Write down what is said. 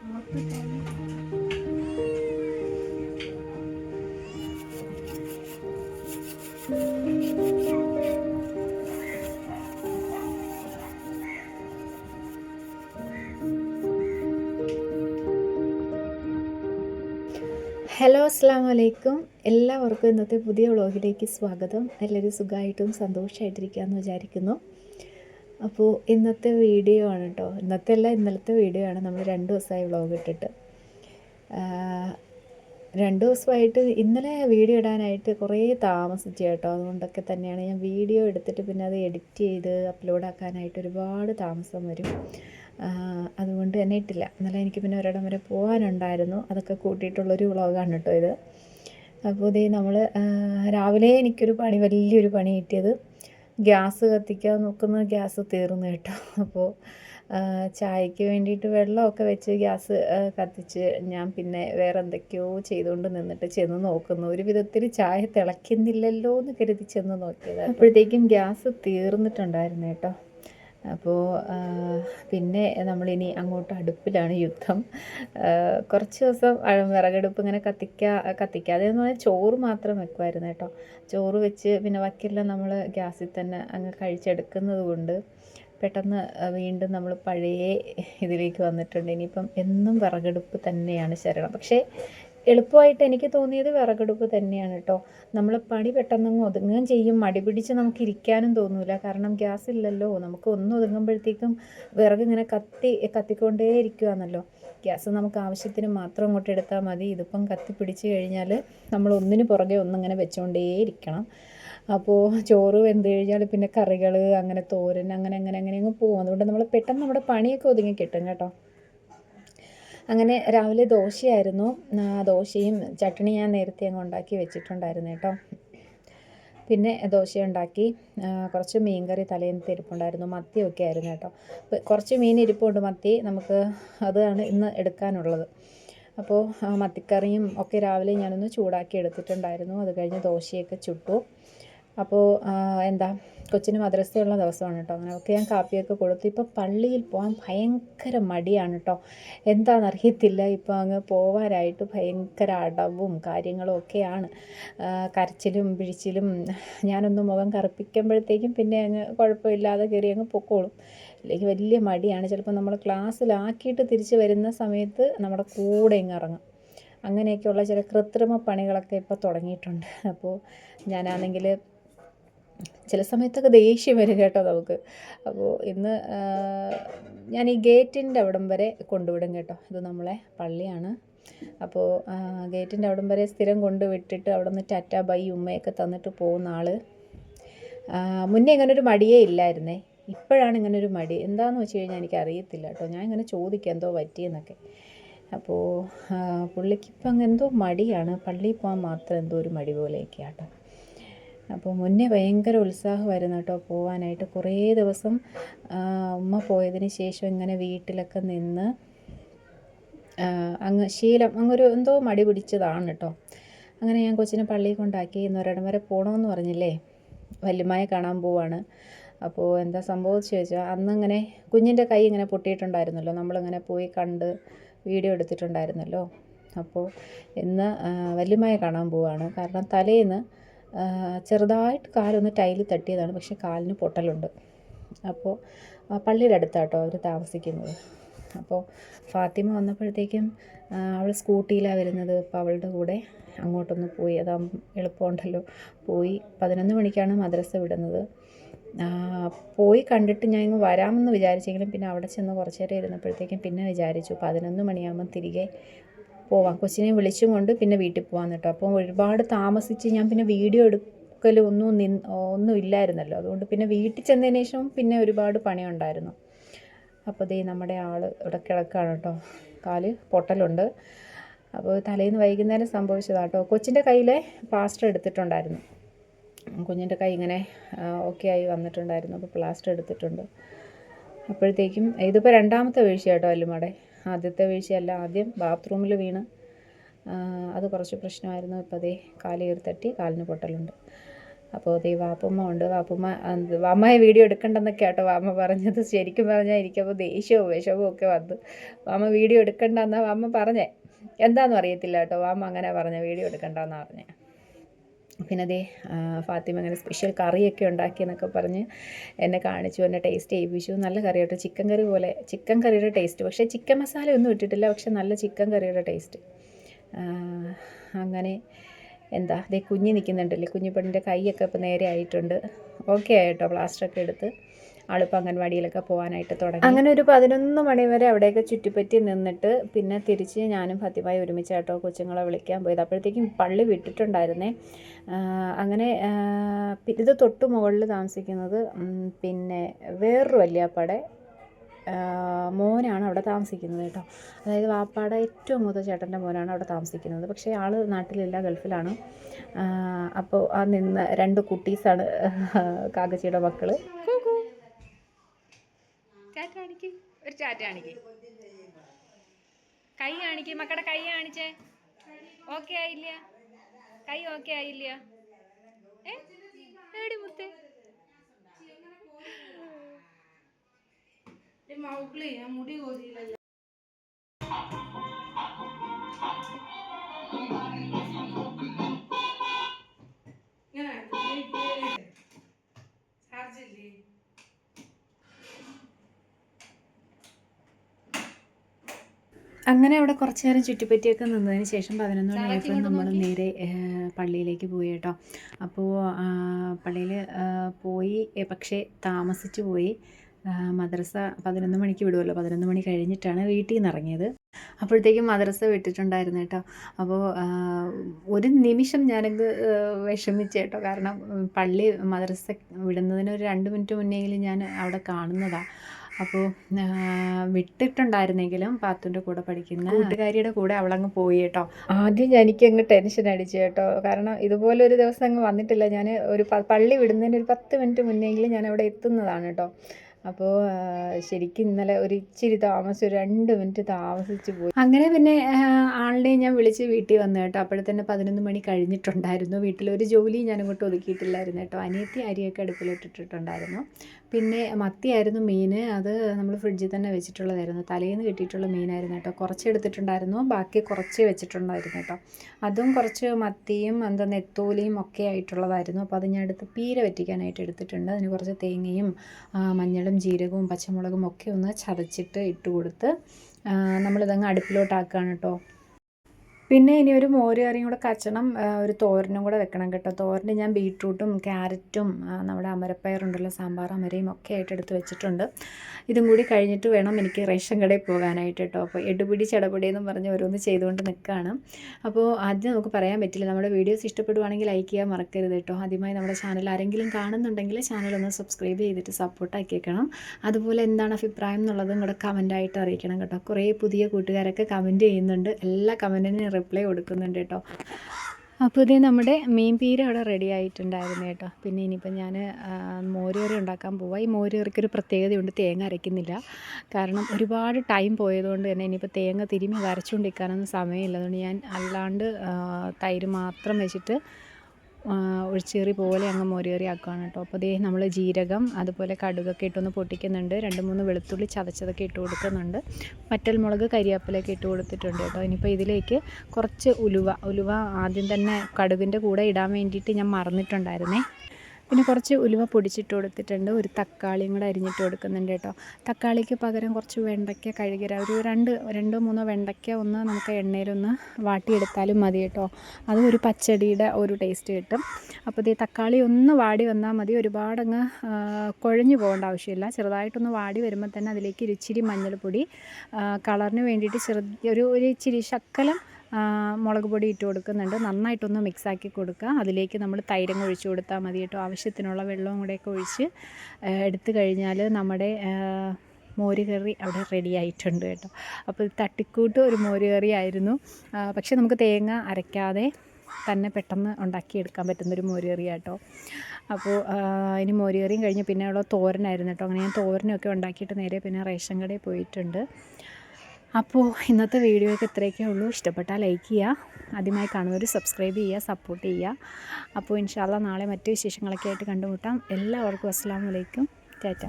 Hello അസ്സാം വലൈക്കും എല്ലാവർക്കും ഇന്നത്തെ പുതിയ വ്ളോഗിലേക്ക് സ്വാഗതം. എല്ലാവരും സുഖമായിട്ടും സന്തോഷമായിട്ടിരിക്കുക എന്ന് വിചാരിക്കുന്നു. അപ്പോൾ ഇന്നത്തെ വീഡിയോ ആണ് കേട്ടോ ഇന്നത്തെ അല്ല ഇന്നലത്തെ വീഡിയോ ആണ്. നമ്മൾ രണ്ട് ദിവസമായി വ്ളോഗ് ഇട്ടിട്ട്. രണ്ട് ദിവസമായിട്ട് ഇന്നലെ വീഡിയോ ഇടാനായിട്ട് കുറേ താമസിച്ചു കേട്ടോ. അതുകൊണ്ടൊക്കെ തന്നെയാണ് ഞാൻ വീഡിയോ എടുത്തിട്ട് പിന്നെ അത് എഡിറ്റ് ചെയ്ത് അപ്ലോഡ് ആക്കാനായിട്ട് ഒരുപാട് താമസം വരും. അതുകൊണ്ട് തന്നെ ഇട്ടില്ല. ഇന്നലെ എനിക്ക് പിന്നെ ഒരിടം വരെ പോകാനുണ്ടായിരുന്നു. അതൊക്കെ കൂട്ടിയിട്ടുള്ളൊരു വ്ളോഗാണ് കേട്ടോ ഇത്. അപ്പോൾ ഇതേ നമ്മൾ രാവിലെ എനിക്കൊരു പണി വലിയൊരു പണി കിട്ടിയത് ഗ്യാസ് കത്തിക്കാൻ നോക്കുന്ന ഗ്യാസ് തീർന്നു കേട്ടോ. അപ്പോൾ ചായക്ക് വേണ്ടിയിട്ട് വെള്ളമൊക്കെ വെച്ച് ഗ്യാസ് കത്തിച്ച് ഞാൻ പിന്നെ വേറെ എന്തൊക്കെയോ ചെയ്തുകൊണ്ട് നിന്നിട്ട് ചെന്ന് നോക്കുന്നു. ഒരു വിധത്തിൽ ചായ തിളയ്ക്കുന്നില്ലല്ലോ എന്ന് കരുതി ചെന്ന് നോക്കിയത് അപ്പോഴത്തേക്കും ഗ്യാസ് തീർന്നിട്ടുണ്ടായിരുന്നു കേട്ടോ. അപ്പോൾ പിന്നെ നമ്മളിനി അങ്ങോട്ട് അടുപ്പിലാണ് യുദ്ധം. കുറച്ച് ദിവസം വിറകടുപ്പ് ഇങ്ങനെ കത്തിക്കാ കത്തിക്കാതെ എന്ന് പറഞ്ഞാൽ ചോറ് മാത്രം വെക്കുമായിരുന്നു കേട്ടോ. ചോറ് വെച്ച് പിന്നെ വക്കില്ല നമ്മൾ ഗ്യാസിൽ തന്നെ അങ്ങ് കഴിച്ചെടുക്കുന്നത് കൊണ്ട് പെട്ടെന്ന് വീണ്ടും നമ്മൾ പഴയ ഇതിലേക്ക് വന്നിട്ടുണ്ട്. ഇനിയിപ്പം എന്നും വിറകടുപ്പ് തന്നെയാണ് ശരണം. പക്ഷേ എളുപ്പമായിട്ട് എനിക്ക് തോന്നിയത് വിറകടുപ്പ് തന്നെയാണ് കേട്ടോ. നമ്മൾ പണി പെട്ടെന്നങ്ങ് ഒതുങ്ങുകയും ചെയ്യും. മടി പിടിച്ച് നമുക്ക് ഇരിക്കാനും തോന്നില്ല കാരണം ഗ്യാസ് ഇല്ലല്ലോ. നമുക്ക് ഒന്ന് ഒതുങ്ങുമ്പോഴത്തേക്കും വിറക് ഇങ്ങനെ കത്തി കത്തിക്കൊണ്ടേ ഇരിക്കുകയാണല്ലോ ഗ്യാസ് നമുക്ക് ആവശ്യത്തിന് മാത്രം അങ്ങോട്ട് എടുത്താൽ മതി. ഇതിപ്പം കത്തി പിടിച്ച് കഴിഞ്ഞാൽ നമ്മൾ ഒന്നിന് പുറകെ ഒന്നിങ്ങനെ വെച്ചുകൊണ്ടേ ഇരിക്കണം. അപ്പോൾ ചോറ് വെന്ത് കഴിഞ്ഞാൽ പിന്നെ കറികൾ അങ്ങനെ തോരൻ അങ്ങനെ അങ്ങനെ അങ്ങനെ അങ്ങ് പോകും അതുകൊണ്ട് നമ്മൾ പെട്ടെന്ന് നമ്മുടെ പണിയൊക്കെ ഒതുങ്ങി കിട്ടും കേട്ടോ. അങ്ങനെ രാവിലെ ദോശയായിരുന്നു. ദോശയും ചട്ടണി ഞാൻ നേരത്തെ അങ്ങ് ഉണ്ടാക്കി വെച്ചിട്ടുണ്ടായിരുന്നു കേട്ടോ. പിന്നെ ദോശ ഉണ്ടാക്കി കുറച്ച് മീൻകറി തലേന്നത്തെ ഇരിപ്പുണ്ടായിരുന്നു മത്തിയൊക്കെ ആയിരുന്നു കേട്ടോ. കുറച്ച് മീൻ ഇരിപ്പുണ്ട് മത്തി. നമുക്ക് അതാണ് ഇന്ന് എടുക്കാനുള്ളത്. അപ്പോൾ മത്തിക്കറിയും ഒക്കെ രാവിലെ ഞാനൊന്ന് ചൂടാക്കി എടുത്തിട്ടുണ്ടായിരുന്നു. അത് കഴിഞ്ഞ് ദോശയൊക്കെ ചുട്ടു. അപ്പോൾ എന്താ കൊച്ചിന് മദ്രസയുള്ള ദിവസമാണ് കേട്ടോ. അങ്ങനെ ഒക്കെ ഞാൻ കാപ്പിയൊക്കെ കൊടുത്തു. ഇപ്പോൾ പള്ളിയിൽ പോകാൻ ഭയങ്കര മടിയാണ് കേട്ടോ. എന്താണെന്നറിയത്തില്ല ഇപ്പോൾ അങ്ങ് പോവാനായിട്ട് ഭയങ്കര അടവും കാര്യങ്ങളും ഒക്കെയാണ്. കരച്ചിലും പിഴിച്ചിലും ഞാനൊന്ന് മുഖം കറുപ്പിക്കുമ്പോഴത്തേക്കും പിന്നെ അങ്ങ് കുഴപ്പമില്ലാതെ കയറി അങ്ങ് പൊക്കോളും. അല്ലെങ്കിൽ വലിയ മടിയാണ്. ചിലപ്പോൾ നമ്മൾ ക്ലാസ്സിലാക്കിയിട്ട് തിരിച്ച് വരുന്ന സമയത്ത് നമ്മുടെ കൂടെ ഇങ്ങ് ഇറങ്ങും. അങ്ങനെയൊക്കെയുള്ള ചില കൃത്രിമ പണികളൊക്കെ ഇപ്പോൾ തുടങ്ങിയിട്ടുണ്ട്. അപ്പോൾ ഞാനാണെങ്കിൽ ചില സമയത്തൊക്കെ ദേഷ്യം വരും കേട്ടോ നമുക്ക്. അപ്പോൾ ഇന്ന് ഞാൻ ഈ ഗേറ്റിന്റെ അവിടം വരെ കൊണ്ടുവിടും കേട്ടോ. ഇത് നമ്മളെ പള്ളിയാണ്. അപ്പോൾ ഗേറ്റിന്റെ അവിടം വരെ സ്ഥിരം കൊണ്ടുവിട്ടിട്ട് അവിടെ നിന്ന് ടാറ്റ ബൈ ഉമ്മയൊക്കെ തന്നിട്ട് പോകുന്ന ആൾ മുന്നേ ഇങ്ങനെ ഒരു മടിയേ ഇല്ലായിരുന്നേ. ഇപ്പോഴാണ് ഇങ്ങനെ ഒരു മടി. എന്താണെന്ന് വെച്ച് കഴിഞ്ഞാൽ എനിക്ക് അറിയത്തില്ല കേട്ടോ. ഞാൻ ഇങ്ങനെ ചോദിക്കാം എന്തോ പറ്റിയെന്നൊക്കെ. അപ്പോൾ പുള്ളിക്കിപ്പം എന്തോ മടിയാണ്. പള്ളിയിൽ പോകാൻ മാത്രം എന്തോ ഒരു മടി പോലെയൊക്കെ ആട്ടോ അപ്പോൾ മുന്നേ ഭയങ്കര ഉത്സാഹമായിരുന്നു കേട്ടോ പോവാനായിട്ട്. കുറേ ദിവസം ഉമ്മ പോയതിന് ശേഷം ഇങ്ങനെ വീട്ടിലൊക്കെ നിന്ന് അങ്ങ് ശീലം അങ്ങൊരു എന്തോ മടി പിടിച്ചതാണ് കേട്ടോ. അങ്ങനെ ഞാൻ കൊച്ചിനെ പള്ളിയിൽ കൊണ്ടാക്കി ഇന്നൊരിടം വരെ പോകണമെന്ന് പറഞ്ഞില്ലേ? വല്യമായ കാണാൻ പോവാണ്. അപ്പോൾ എന്താ സംഭവിച്ചു ചോദിച്ചാൽ അന്നിങ്ങനെ കുഞ്ഞിന്റെ കൈ ഇങ്ങനെ പൊട്ടിയിട്ടുണ്ടായിരുന്നല്ലോ. നമ്മളിങ്ങനെ പോയി കണ്ട് വീഡിയോ എടുത്തിട്ടുണ്ടായിരുന്നല്ലോ. അപ്പോൾ ഇന്ന് വല്യമായ കാണാൻ പോവാണ്. കാരണം തലേന്ന് ചെറുതായിട്ട് കാലൊന്ന് ടൈലിൽ തട്ടിയതാണ്. പക്ഷേ കാലിന് പൊട്ടലുണ്ട്. അപ്പോൾ പള്ളിയുടെ അടുത്താട്ടോ അവർ താമസിക്കുന്നത്. അപ്പോൾ ഫാത്തിമ വന്നപ്പോഴത്തേക്കും അവൾ സ്കൂട്ടിയിലാണ് വരുന്നത്. അപ്പോൾ അവളുടെ കൂടെ അങ്ങോട്ടൊന്ന് പോയി. അതാ എളുപ്പമുണ്ടല്ലോ. പോയി പതിനൊന്ന് മണിക്കാണ് മദ്രസ വിടുന്നത്. പോയി കണ്ടിട്ട് ഞാൻ ഇങ്ങ് വരാമെന്ന് വിചാരിച്ചെങ്കിലും പിന്നെ അവിടെ ചെന്ന് കുറച്ച് ഇരുന്നപ്പോഴത്തേക്കും പിന്നെ വിചാരിച്ചു. പതിനൊന്ന് മണിയാകുമ്പം തിരികെ പോവാം. കൊച്ചിനെ വിളിച്ചും കൊണ്ട് പിന്നെ വീട്ടിൽ പോകാൻ കേട്ടോ. അപ്പോൾ ഒരുപാട് താമസിച്ച് ഞാൻ പിന്നെ വീഡിയോ എടുക്കലും ഒന്നും നിന്ന് ഒന്നും ഇല്ലായിരുന്നല്ലോ. അതുകൊണ്ട് പിന്നെ വീട്ടിൽ ചെന്നതിന് ശേഷം പിന്നെ ഒരുപാട് പണിയുണ്ടായിരുന്നു. അപ്പോൾ ദേ നമ്മുടെ ആൾ ഇവിടെ കിടക്കുകയാണ് കേട്ടോ. കാൽ പൊട്ടലുണ്ട്. അപ്പോൾ തലേന്ന് വൈകുന്നേരം സംഭവിച്ചതാണ് കേട്ടോ. കൊച്ചിന്റെ കയ്യിലെ പ്ലാസ്റ്റർ എടുത്തിട്ടുണ്ടായിരുന്നു. കുഞ്ഞിന്റെ കൈ ഇങ്ങനെ ഓക്കെ ആയി വന്നിട്ടുണ്ടായിരുന്നു. അപ്പോൾ പ്ലാസ്റ്റർ എടുത്തിട്ടുണ്ട്. അപ്പോഴത്തേക്കും ഇതിപ്പോൾ രണ്ടാമത്തെ വീഴ്ച കേട്ടോ അല്ലുമാടെ. ആദ്യത്തെ വീഴ്ചയല്ല ആദ്യം ബാത്റൂമിൽ വീണ്. അത് കുറച്ച് പ്രശ്നമായിരുന്നു. ഇപ്പോൾ അതേ കാൽ കയറി തട്ടി കാലിന് പൊട്ടലുണ്ട്. അപ്പോൾ അതേ വാപ്പമ്മ ഉണ്ട്. വാപ്പമ്മ വാമ്മയെ വീഡിയോ എടുക്കണ്ടെന്നൊക്കെ കേട്ടോ വാമ്മ പറഞ്ഞത്. ശരിക്കും പറഞ്ഞാൽ എനിക്കപ്പോൾ ദേഷ്യവും വിഷമവും ഒക്കെ വന്നു. വാമ്മ വീഡിയോ എടുക്കണ്ടെന്നാണ് വാമ്മ പറഞ്ഞേ. എന്താണെന്ന് അറിയത്തില്ല കേട്ടോ. വാമ്മ അങ്ങനെ പറഞ്ഞ വീഡിയോ എടുക്കണ്ടെന്നാണ് പറഞ്ഞേ. പിന്നെ അതേ ഫാത്തിമ അങ്ങനെ സ്പെഷ്യൽ കറിയൊക്കെ ഉണ്ടാക്കിയെന്നൊക്കെ പറഞ്ഞ് എന്നെ കാണിച്ചു എന്നെ ടേസ്റ്റ് ചെയ്യിപ്പിച്ചു. നല്ല കറി കേട്ടോ ചിക്കൻ കറി പോലെ. ചിക്കൻ കറിയുടെ ടേസ്റ്റ് പക്ഷേ ചിക്കൻ മസാല ഒന്നും ഇട്ടിട്ടില്ല പക്ഷേ നല്ല ചിക്കൻ കറിയുടെ ടേസ്റ്റ് അങ്ങനെ എന്താ അതേ കുഞ്ഞ് നിൽക്കുന്നുണ്ടല്ലേ കുഞ്ഞു പെണ്ണിന്റെ കൈയൊക്കെ ഇപ്പോൾ നേരെ ആയിട്ടുണ്ട്. ഓക്കെ ആയിട്ടോ പ്ലാസ്റ്ററൊക്കെ എടുത്ത്. ആളിപ്പോൾ അംഗൻവാടിയിലൊക്കെ പോകാനായിട്ട് തുടങ്ങി. അങ്ങനെ ഒരു പതിനൊന്ന് മണി വരെ അവിടെയൊക്കെ ചുറ്റിപ്പറ്റി നിന്നിട്ട് പിന്നെ തിരിച്ച് ഞാനും ഫത്തിമായി ഒരുമിച്ചായിട്ടോ കൊച്ചുങ്ങളെ വിളിക്കാൻ പോയത്. അപ്പോഴത്തേക്കും പള്ളി വിട്ടിട്ടുണ്ടായിരുന്നേ. അങ്ങനെ ഇത് തൊട്ട് മുകളിൽ താമസിക്കുന്നത് പിന്നെ വേറൊരു വല്യാപ്പാടെ മോനാണ് അവിടെ താമസിക്കുന്നത് കേട്ടോ. അതായത് വാപ്പാടെ ഏറ്റവും മൂത്ത ചേട്ടന്റെ മോനാണ് അവിടെ താമസിക്കുന്നത്. പക്ഷേ ആൾ നാട്ടിലില്ല ഗൾഫിലാണ്. അപ്പോൾ ആ നിന്ന് രണ്ട് കുട്ടീസാണ് കാക്കച്ചിയുടെ മക്കൾ ടാറ്റ കാണിക്ക് ഒരു ചാറ്റ് കാണിക്ക്. കൈ കാണിക്ക്. മക്കളുടെ കൈ കാണിച്ചേ. ഓക്കെ ആയില്ല. കൈ ഓക്കെ ആയില്ല. ഏ? ഏടി മുത്തേ. മൗക്കളി ആ മുടി കോതിയില്ല അങ്ങനെ അവിടെ കുറച്ച് നേരം ചുറ്റിപ്പറ്റിയൊക്കെ നിന്നതിന് ശേഷം പതിനൊന്ന് മണിയായപ്പോൾ നമ്മൾ നേരെ പള്ളിയിലേക്ക് പോയി കേട്ടോ. അപ്പോൾ പള്ളിയിൽ പോയി പക്ഷേ താമസിച്ചു പോയി. മദ്രസ പതിനൊന്ന് മണിക്ക് വിടുമല്ലോ പതിനൊന്ന് മണി കഴിഞ്ഞിട്ടാണ് വീട്ടിൽ നിന്ന് ഇറങ്ങിയത്. അപ്പോഴത്തേക്കും മദ്രസ വിട്ടിട്ടുണ്ടായിരുന്നു കേട്ടോ. അപ്പോൾ ഒരു നിമിഷം ഞാനത് വിഷമിച്ചു കേട്ടോ. കാരണം പള്ളി മദ്രസ വിടുന്നതിന് ഒരു രണ്ട് മിനിറ്റ് മുന്നെങ്കിലും ഞാൻ അവിടെ കാണുന്നതാണ് അപ്പോൾ വിട്ടിട്ടുണ്ടായിരുന്നെങ്കിലും പാത്തുന്റെ കൂടെ പഠിക്കുന്ന കൂട്ടുകാരിയുടെ കൂടെ അവളങ്ങ് പോയി കേട്ടോ. ആദ്യം എനിക്ക് അങ്ങ് ടെൻഷൻ അടിച്ചു കേട്ടോ. കാരണം ഇതുപോലെ ഒരു ദിവസം അങ്ങ് വന്നിട്ടില്ല. ഞാൻ ഒരു പള്ളി വിടുന്നതിന് ഒരു പത്ത് മിനിറ്റ് മുന്നെങ്കിലും ഞാൻ അവിടെ എത്തുന്നതാണ് കേട്ടോ. അപ്പോൾ ശരിക്കും ഇന്നലെ ഒരു ഇച്ചിരി താമസിച്ചു രണ്ട് മിനിറ്റ് താമസിച്ചു പോയി. അങ്ങനെ പിന്നെ ആളിനെ ഞാൻ വിളിച്ച് വീട്ടിൽ വന്നു കേട്ടോ. അപ്പോഴത്തന്നെ പതിനൊന്ന് മണി കഴിഞ്ഞിട്ടുണ്ടായിരുന്നു. വീട്ടിലൊരു ജോലി ഞാൻ അങ്ങോട്ട് ഒതുക്കിയിട്ടില്ലായിരുന്നു കേട്ടോ. അനിയത്തി അരിയൊക്കെ അടുപ്പിലിട്ടിട്ടുണ്ടായിരുന്നു. പിന്നെ മത്തിയായിരുന്നു മീൻ. അത് നമ്മൾ ഫ്രിഡ്ജിൽ തന്നെ വെച്ചിട്ടുള്ളതായിരുന്നു. തലേന്ന് കിട്ടിയിട്ടുള്ള മീനായിരുന്നു കേട്ടോ. കുറച്ച് എടുത്തിട്ടുണ്ടായിരുന്നു. ബാക്കി കുറച്ച് വെച്ചിട്ടുണ്ടായിരുന്നു കേട്ടോ. അതും കുറച്ച് മത്തിയും എന്താ നെത്തോലിയും ഒക്കെ ആയിട്ടുള്ളതായിരുന്നു. അപ്പോൾ അത് ഞാൻ എടുത്ത് പീര വറ്റിക്കാനായിട്ട് എടുത്തിട്ടുണ്ട്. അതിന് കുറച്ച് തേങ്ങയും മഞ്ഞളും ജീരകവും പച്ചമുളകും ഒക്കെ ഒന്ന് ചതച്ചിട്ട് ഇട്ട് കൊടുത്ത് നമ്മളിതങ്ങ് അടുപ്പിലോട്ടാക്കുകയാണ് കേട്ടോ. പിന്നെ ഇനി ഒരു മോര് കറിയും കൂടെ കച്ചണം ഒരു തോരനും കൂടെ വെക്കണം കേട്ടോ. തോരന് ഞാൻ ബീട്രൂട്ടും ക്യാരറ്റും നമ്മുടെ അമരപ്പയറുണ്ടല്ലോ സാമ്പാർ അമരയും ഒക്കെ ആയിട്ട് എടുത്ത് വെച്ചിട്ടുണ്ട്. ഇതും കൂടി കഴിഞ്ഞിട്ട് വേണം എനിക്ക് റേഷൻ കടയിൽ പോകാനായിട്ട് കേട്ടോ. അപ്പോൾ എടുപിടി ചടപിടി എന്നും പറഞ്ഞ് ഓരോന്ന് ചെയ്തുകൊണ്ട് നിൽക്കുകയാണ്. അപ്പോൾ ആദ്യം നമുക്ക് പറയാൻ പറ്റില്ല നമ്മുടെ വീഡിയോസ് ഇഷ്ടപ്പെടുവാണെങ്കിൽ ലൈക്ക് ചെയ്യാൻ മറക്കരുത് കേട്ടോ. ആദ്യമായി നമ്മുടെ ചാനൽ ആരെങ്കിലും കാണുന്നുണ്ടെങ്കിൽ ചാനൽ ഒന്ന് സബ്സ്ക്രൈബ് ചെയ്തിട്ട് സപ്പോർട്ടാക്കിയേക്കണം അതുപോലെ എന്താണ് അഭിപ്രായം എന്നുള്ളതും കൂടെ കമന്റായിട്ട് അറിയിക്കണം കേട്ടോ. കുറേ പുതിയ കൂട്ടുകാരൊക്കെ കമന്റ് ചെയ്യുന്നുണ്ട്. എല്ലാ കമന്റിനും റിപ്ലൈ കൊടുക്കുന്നുണ്ട് കേട്ടോ. അപ്പോൾ ഇതേ നമ്മുടെ മീൻ പീര അവിടെ റെഡി ആയിട്ടുണ്ടായിരുന്നു കേട്ടോ. പിന്നെ ഇനിയിപ്പോൾ ഞാൻ മോരുകറി ഉണ്ടാക്കാൻ പോവാം. ഈ മോരുകറിക്കൊരു പ്രത്യേകതയുണ്ട് തേങ്ങ അരയ്ക്കുന്നില്ല. കാരണം ഒരുപാട് ടൈം പോയതുകൊണ്ട് തന്നെ ഇനിയിപ്പോൾ തേങ്ങ തിരുമ്മി വരച്ചുകൊണ്ടിരിക്കാനൊന്നും സമയമില്ല. അതുകൊണ്ട് ഞാൻ അല്ലാണ്ട് തൈര് മാത്രം വെച്ചിട്ട് ഒഴിച്ചേറി പോലെ അങ്ങ് മോരുകറി ആക്കുകയാണ് കേട്ടോ. അപ്പോൾ ദേ നമ്മൾ ജീരകം അതുപോലെ കടുകൊക്കെ ഇട്ടൊന്ന് പൊട്ടിക്കുന്നുണ്ട്. രണ്ട് മൂന്ന് വെളുത്തുള്ളി ചതച്ചതൊക്കെ ഇട്ട് കൊടുക്കുന്നുണ്ട്. മുളക് കരിയാപ്പിലൊക്കെ ഇട്ട് കൊടുത്തിട്ടുണ്ട് കേട്ടോ. ഇനിയിപ്പോൾ ഇതിലേക്ക് കുറച്ച് ഉലുവ ഉലുവ ആദ്യം തന്നെ കടുകിന്റെ കൂടെ ഇടാൻ വേണ്ടിയിട്ട് ഞാൻ മറന്നിട്ടുണ്ടായിരുന്നേ. പിന്നെ കുറച്ച് ഉലുവ പൊടിച്ചിട്ട് കൊടുത്തിട്ടുണ്ട്. ഒരു തക്കാളിയും കൂടെ അരിഞ്ഞിട്ട് കൊടുക്കുന്നുണ്ട് കേട്ടോ. തക്കാളിക്ക് പകരം കുറച്ച് വെണ്ടയ്ക്ക കഴുകിര ഒരു രണ്ട് രണ്ടോ മൂന്നോ വെണ്ടയ്ക്ക ഒന്ന് നമുക്ക് എണ്ണയിലൊന്ന് വാട്ടിയെടുത്താലും മതി കേട്ടോ. അതും ഒരു പച്ചടിയുടെ ഒരു ടേസ്റ്റ് കിട്ടും. അപ്പോൾ ഈ തക്കാളി ഒന്ന് വാടി വന്നാൽ മതി. ഒരുപാടങ്ങ് കുഴഞ്ഞു പോകേണ്ട ആവശ്യമില്ല. ചെറുതായിട്ടൊന്ന് വാടി വരുമ്പോൾ തന്നെ അതിലേക്ക് ഇച്ചിരി മഞ്ഞൾപ്പൊടി കളറിന് വേണ്ടിയിട്ട് ചെറു ഒരു ഒരു ഇച്ചിരി ശക്കലം മുളക് പൊടി ഇട്ട് കൊടുക്കുന്നുണ്ട്. നന്നായിട്ടൊന്ന് മിക്സാക്കി കൊടുക്കുക. അതിലേക്ക് നമ്മൾ തൈരം ഒഴിച്ചു കൊടുത്താൽ മതി കേട്ടോ. ആവശ്യത്തിനുള്ള വെള്ളവും കൂടെയൊക്കെ ഒഴിച്ച് എടുത്തു കഴിഞ്ഞാൽ നമ്മുടെ മോര് കറി അവിടെ റെഡി ആയിട്ടുണ്ട് കേട്ടോ. അപ്പോൾ തട്ടിക്കൂട്ട് ഒരു മോര് കറി ആയിരുന്നു പക്ഷേ നമുക്ക് തേങ്ങ അരയ്ക്കാതെ തന്നെ പെട്ടെന്ന് ഉണ്ടാക്കിയെടുക്കാൻ പറ്റുന്നൊരു മോര് കറി കേട്ടോ അപ്പോൾ ഇനി മോര് കറിയും കഴിഞ്ഞ് പിന്നെ ഉള്ള തോരനായിരുന്നു കേട്ടോ. അങ്ങനെ ഞാൻ തോരനൊക്കെ ഉണ്ടാക്കിയിട്ട് നേരെ പിന്നെ റേഷൻ കടയിൽ പോയിട്ടുണ്ട്. അപ്പോൾ ഇന്നത്തെ വീഡിയോയ്ക്ക് ഇത്രയൊക്കെ ഉള്ളൂ. ഇഷ്ടപ്പെട്ടാൽ ലൈക്ക് ചെയ്യുക ആദ്യമായി കാണുന്നവർ സബ്സ്ക്രൈബ് ചെയ്യുക സപ്പോർട്ട് ചെയ്യുക അപ്പോൾ ഇൻഷാല്ല നാളെ മറ്റു വിശേഷങ്ങളൊക്കെ ആയിട്ട് കണ്ടുമുട്ടാം. എല്ലാവർക്കും അസ്സാം വലൈക്കും ടാറ്റ.